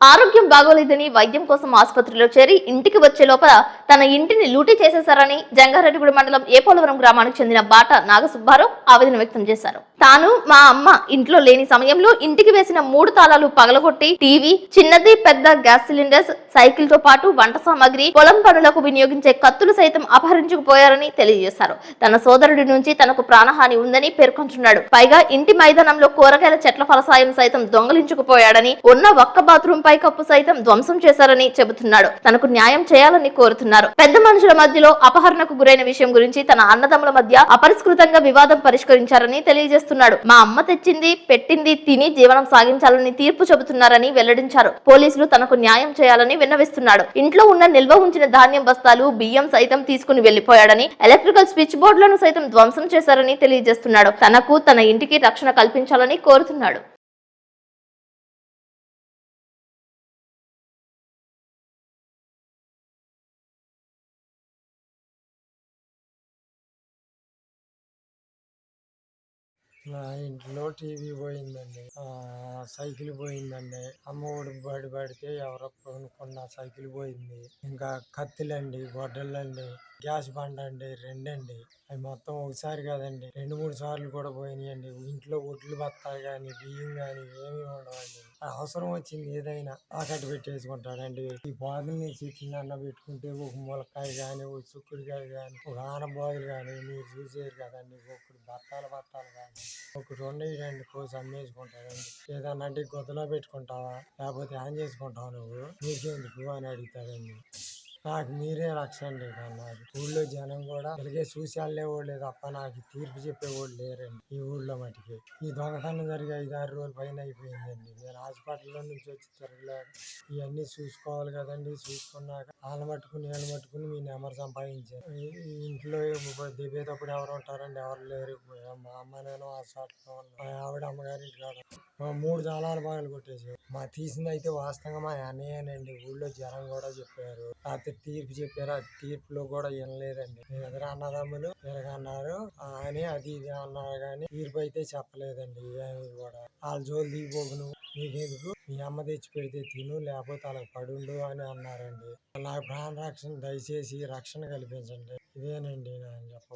ఆరోగ్యం బాగోలేదని వైద్యం కోసం ఆసుపత్రిలో చేరి ఇంటికి వచ్చే లోపల తన ఇంటిని లూటీ చేసేశారని జంగారెడ్డిగూడ మండలం ఏపోలవరం గ్రామానికి చెందిన బాట నాగసుబ్బారావు ఆవేదన వ్యక్తం చేశారు. తాను మా అమ్మ ఇంట్లో లేని సమయంలో ఇంటికి వేసిన మూడు తాళాలు పగలగొట్టి టీవీ చిన్నది పెద్ద గ్యాస్ సిలిండర్స్ సైకిల్తో పాటు వంట సామాగ్రి పొలం పనులకు వినియోగించే కత్తులు సైతం అపహరించుకుపోయారని తెలియజేశారు. తన సోదరుడి నుంచి తనకు ప్రాణహాని ఉందని పేర్కొంటున్నాడు. పైగా ఇంటి మైదానంలో కూరగాయల చెట్ల ఫలసాయం సైతం దొంగలించుకుపోయాడని ఉన్న ఒక్క బాత్రూం పై కప్పు సైతం ధ్వంసం చేశారని చెబుతున్నాడు. తనకు న్యాయం చేయాలని కోరుతున్నారు. పెద్ద మనుషుల మధ్యలో అపహరణకు గురైన విషయం గురించి తన అన్నదమ్ముల మధ్య అపరిష్కృతంగా వివాదం పరిష్కరించారని చెబుతున్నాడు. మా అమ్మ తెచ్చింది పెట్టింది తిని జీవనం సాగించాలని తీర్పు చెబుతున్నారని వెల్లడించారు. పోలీసులు తనకు న్యాయం చేయాలని విన్నవిస్తున్నాడు. ఇంట్లో ఉన్న నిల్వ ఉంచిన ధాన్యం బస్తాలు బియ్యం సైతం తీసుకుని వెళ్ళిపోయాడని ఎలక్ట్రికల్ స్విచ్ బోర్డులను సైతం ధ్వంసం చేశారని తెలియజేస్తున్నాడు. తనకు తన ఇంటికి రక్షణ కల్పించాలని కోరుతున్నాడు. నా ఇంట్లో టీవీ పోయిందండి. సైకిల్ పోయిందండి. అమ్మ ఒడి బడి పడితే ఎవరో కొనుక్కున్న సైకిల్ పోయింది. ఇంకా కత్తిలండి గొడ్డలండి. గ్యాస్ బండ అండి రెండండి. అవి మొత్తం ఒకసారి కాదండి రెండు మూడు సార్లు కూడా పోయినాయండి. ఇంట్లో ఒడ్లు బత్తాలు కానీ బియ్యం కానీ ఏమీ ఉండవండి. అవసరం వచ్చింది ఏదైనా తాకట్టు పెట్టేసుకుంటాడండి. ఈ బాధల్ని అన్న పెట్టుకుంటే ఒక ములక్కాయ కానీ ఒక చుక్కుడుకాయ కానీ ఒక ఆనబాగులు కానీ మీరు చూసేది కదండి. ఒకటి బత్తాలు బత్తాలు కానీ ఒకటి ఉండేయండి కోసి అమ్మేసుకుంటాడండి. ఏదన్నా అంటే గొద్దలో పెట్టుకుంటావా? లేకపోతే ఆన్ చేసుకుంటావా నువ్వు? నీకేందుకు అని అడుగుతాడండి. నాకు మీరే రక్ష అండి నాకు ఊళ్ళో జనం కూడా ఇలాగే చూసి ఓడలేదు తప్ప నాకు తీర్పు చెప్పేవాళ్ళు లేరండి ఈ ఊళ్ళో మటుకి. ఈ దొంగతనం జరిగి ఐదు ఆరు రోజుల పైన అయిపోయిందండి. నేను హాస్పిటల్లో నుంచి వచ్చి తిరగలేదు ఇవన్నీ చూసుకోవాలి కదండి. చూసుకున్నాక వాళ్ళ మట్టుకుని నేను మట్టుకుని మీ నెంబర్ సంపాదించాను. ఇంట్లో దిగేటప్పుడు ఎవరు ఉంటారండి? ఎవరు లేరు. మా అమ్మ నేను హాస్పిటల్లో మా ఆవిడ అమ్మగారింటి కాదు మూడు తాళాలు బాగా కొట్టేసి మా తీసింది అయితే వాస్తవంగా మా అన్నయ్యనండి. ఊళ్ళో జనం కూడా చెప్పారు. రాత్రి తీర్పు చెప్పారు. ఆ తీర్పులో కూడా వినలేదండి. నేను ఎదురు అన్నదమ్ములు తిరగన్నారు అని అది ఇది అన్నారు కానీ తీర్పు అయితే చెప్పలేదండి. ఏమి కూడా. వాళ్ళ జోలు దిగిపోకును. నువ్వు నీకెందుకు? మీ అమ్మ తెచ్చి పెడితే తిను లేకపోతే వాళ్ళకి పడుండు అని అన్నారండి. నా ప్రాణ రక్షణ దయచేసి రక్షణ కల్పించండి. ఇదేనండి నేను చెప్ప